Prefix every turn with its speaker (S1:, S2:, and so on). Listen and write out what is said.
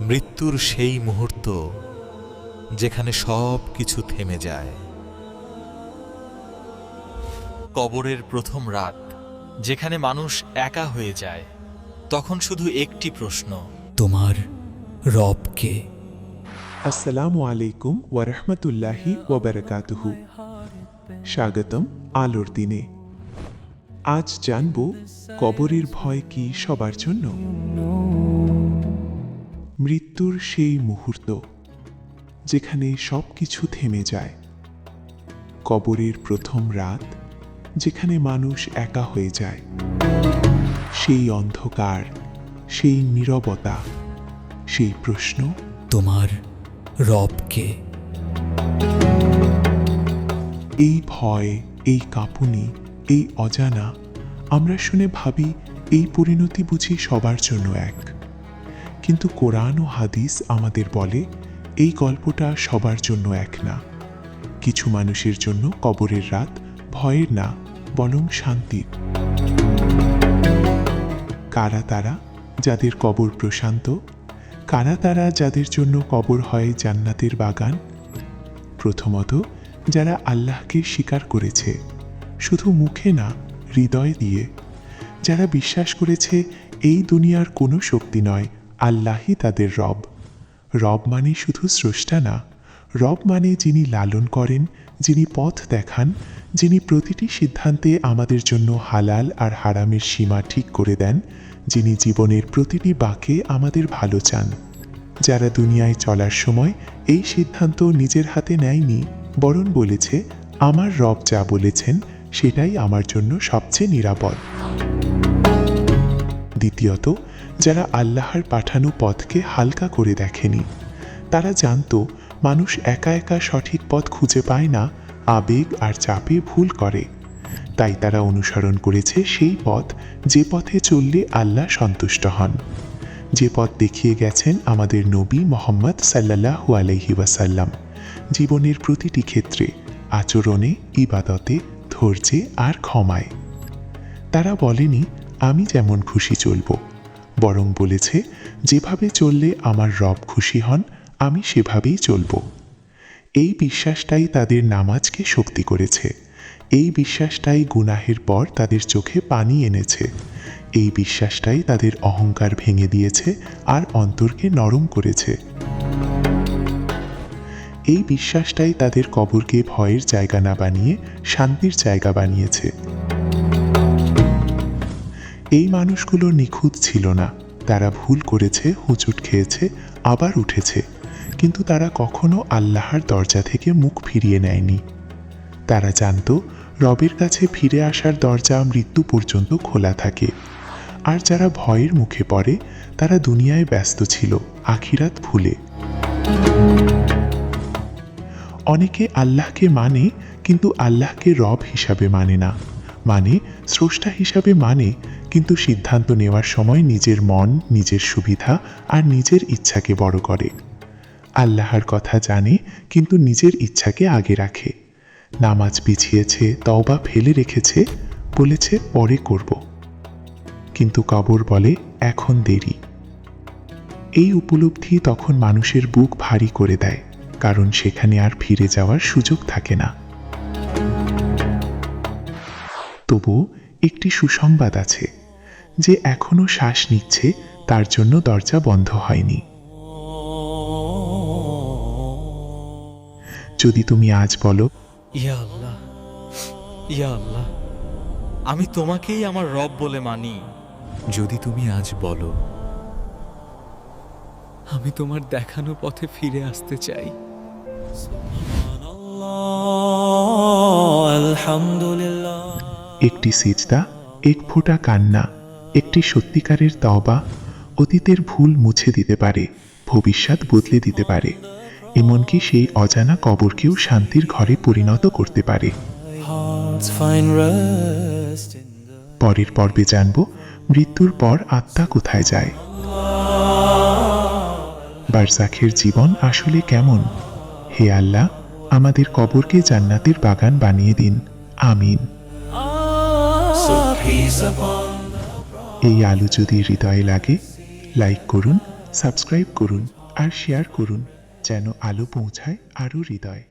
S1: মৃত্যুর সেই মুহূর্ত যেখানে সব কিছু থেমে যায়। কবরের প্রথম রাত, যেখানে মানুষ একা হয়ে যায়, তখন শুধু একটি প্রশ্ন,
S2: তোমার রবকে
S3: আসসালামু আলাইকুম ওয়ারহমতুল্লাহি ওবরকাতুহু স্বাগতম আলোর দিনে। আজ জানব কবরের ভয় কি সবার জন্য। মৃত্যুর সেই মুহূর্ত যেখানে সব কিছু থেমে যায়। কবরের প্রথম রাত যেখানে মানুষ একা হয়ে যায়। সেই অন্ধকার সেই নীরবতা সেই প্রশ্ন
S2: তোমার রবকে
S3: এই ভয় এই কাঁপুনি এই অজানা আমরা শুনে ভাবি এই পরিণতি বুঝি সবার জন্য এক। কিন্তু কোরআন ও হাদিস আমাদের বলে, এই গল্পটা সবার জন্য এক না। কিছু মানুষের জন্য কবরের রাত ভয়ের না, বরং শান্তির। কারা তারা যাদের কবর প্রশান্ত? কারা তারা যাদের জন্য কবর হয় জান্নাতের বাগান? প্রথমত, যারা আল্লাহকে স্বীকার করেছে, শুধু মুখে না, হৃদয় দিয়ে। যারা বিশ্বাস করেছে, এই দুনিয়ার কোনো শক্তি নয় আল্লাহই তাদের রব। রব মানে শুধু স্রষ্টা না, রব মানে যিনি লালন করেন, যিনি পথ দেখান, যিনি প্রতিটি সিদ্ধান্তে আমাদের জন্য হালাল আর হারামের সীমা ঠিক করে দেন, যিনি জীবনের প্রতিটি বাঁকে আমাদের ভালো চান। যারা দুনিয়ায় চলার সময় এই সিদ্ধান্ত নিজের হাতে নেয়নি, বরং বলেছে, আমার রব যা বলেছেন, সেটাই আমার জন্য সবচেয়ে নিরাপদ। দ্বিতীয়ত যারা আল্লাহর পাঠানো পথকে হালকা করে দেখেনি, তারা জানতো মানুষ একা একা সঠিক পথ খুঁজে পায় না, আবেগ আর চাপে ভুল করে। তাই তারা অনুসরণ করেছে সেই পথ, যে পথে চললে আল্লাহ সন্তুষ্ট হন। যে পথ দেখিয়ে গেছেন আমাদের নবী মোহাম্মদ সাল্লাহু আলহি ওয়াসাল্লাম, জীবনের প্রতিটি ক্ষেত্রে, আচরণে, ইবাদতে, ধৈর্যে আর ক্ষমায়। তারা বলেনি, আমি যেমন খুশি চলব বরং বলেছে, যেভাবে চললে আমার রব খুশি হন, আমি সেভাবেই চলব। এই বিশ্বাসটাই তাদের নামাজকে শক্তি করেছে। এই বিশ্বাসটাই গুনাহের পর তাদের চোখে পানি এনেছে। এই বিশ্বাসটাই তাদের অহংকার ভেঙে দিয়েছে আর অন্তরকে নরম করেছে। এই বিশ্বাসটাই তাদের কবরকে ভয়ের জায়গা না বানিয়ে শান্তির জায়গা বানিয়েছে। এই মানুষগুলো নিখুঁত ছিল না। তারা ভুল করেছে, হুঁচুট খেয়েছে, আবার উঠেছে। কিন্তু তারা কখনো আল্লাহর দরজা থেকে মুখ ফিরিয়ে নেয়নি। তারা জানত, রবের কাছে ফিরে আসার দরজা মৃত্যু পর্যন্ত খোলা থাকে। আর যারা ভয়ের মুখে পড়ে, তারা দুনিয়ায় ব্যস্ত ছিল, আখিরাত ভুলে। অনেকে আল্লাহকে মানে কিন্তু আল্লাহকে রব হিসাবে মানে না। মানে স্রষ্টা হিসাবে মানে কিন্তু সিদ্ধান্ত নেওয়ার সময় নিজের মন, নিজের সুবিধা আর নিজের ইচ্ছাকে বড় করে। আল্লাহর কথা জানে, কিন্তু নিজের ইচ্ছাকে আগে রাখে। নামাজ পিছিয়েছে, তওবা ফেলে রেখেছে, বলেছে, পরে করব। কিন্তু কবর বলে, এখন দেরি। এই উপলব্ধি তখন মানুষের বুক ভারী করে দেয়, কারণ সেখানে আর ফিরে যাওয়ার সুযোগ থাকে না। তবু একটি সুসংবাদ আছে যে এখনও শ্বাস নিচ্ছে তার জন্য দরজা বন্ধ হয়নি। যদি তুমি আজ বলো
S1: ইয়া আল্লাহ ইয়া আল্লাহ আমি তোমাকেই আমার রব বলে মানি। যদি তুমি আজ বলো
S2: আমি তোমার দেখানো পথে ফিরে আসতে চাই।
S3: একটি সিজদা এক ফোঁটা কান্না একটি সত্যিকারের তওবা অতীতের ভুল মুছে দিতে পারে ভবিষ্যৎ বদলে দিতে পারে। এমনকি সেই অজানা কবরকেও শান্তির ঘরে পরিণত করতে পারে। পরের পর্বে জানব মৃত্যুর পর আত্মা কোথায় যায়। বারজাখের জীবন আসলে কেমন? হে আল্লাহ আমাদের কবরকে জান্নাতের বাগান বানিয়ে দিন। আমিন। এই আলো যদি হৃদয়ে লাগে লাইক করুন সাবস্ক্রাইব করুন, আর শেয়ার করুন, যেন আলো পৌঁছায় আরও হৃদয়।